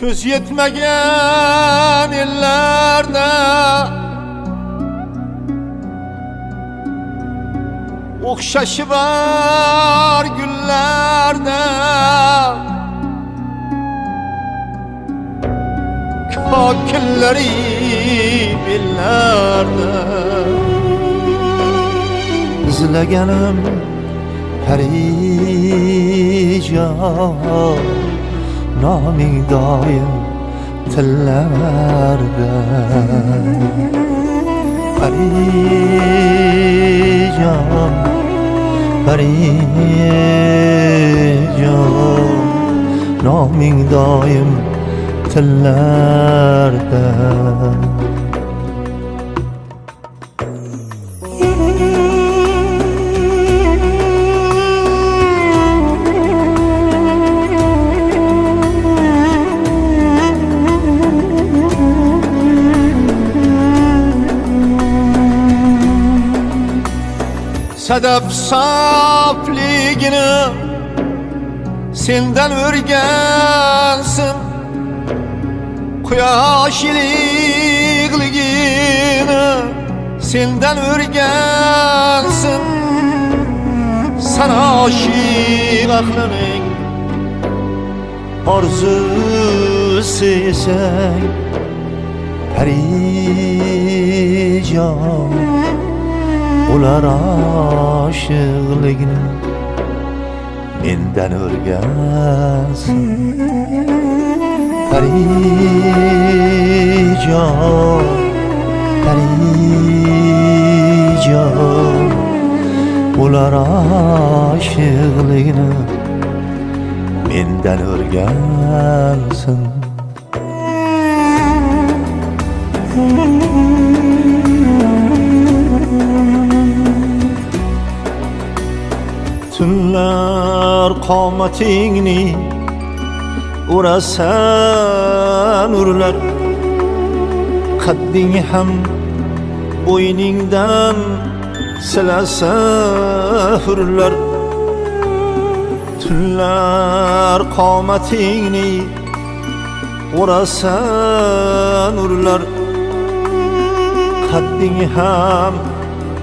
Köz yetmegen illerde Okşaşı var güllerde Kakilleri billerde izlegenim perican Naming doim tillarda Perican Perican Naming doim tillarda Sedef safligini Senden örgensin. Kuyaş ilikligini Senden örgensin. Sana aşık aklının arzusu isen Perican Ular aşıqligini Menden örgensin Perican Perican Ular aşıqligini Menden örgensin Tunlar qomatingni urasan urlar. Qadding ham bo'yningdan silasa hurlar. Tunlar qomatingni urasan urlar. Qadding ham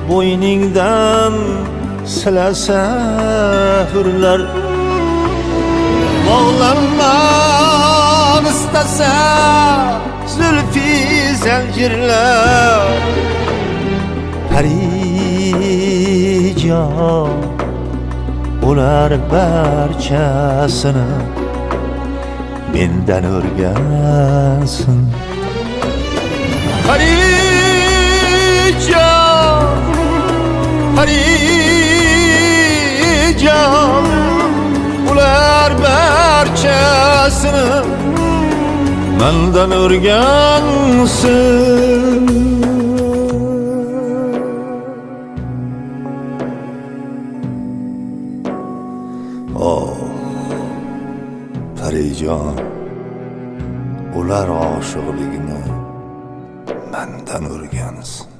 bo'yningdan silasa hurlar Bağlanmak istese Zülfi zincirler Perican Ular barchasini Mendan o'rgansin Harican Harican barchasini Mendan o'rgansin Oh Perican. Ular oshiqligini Mendan o'rgansin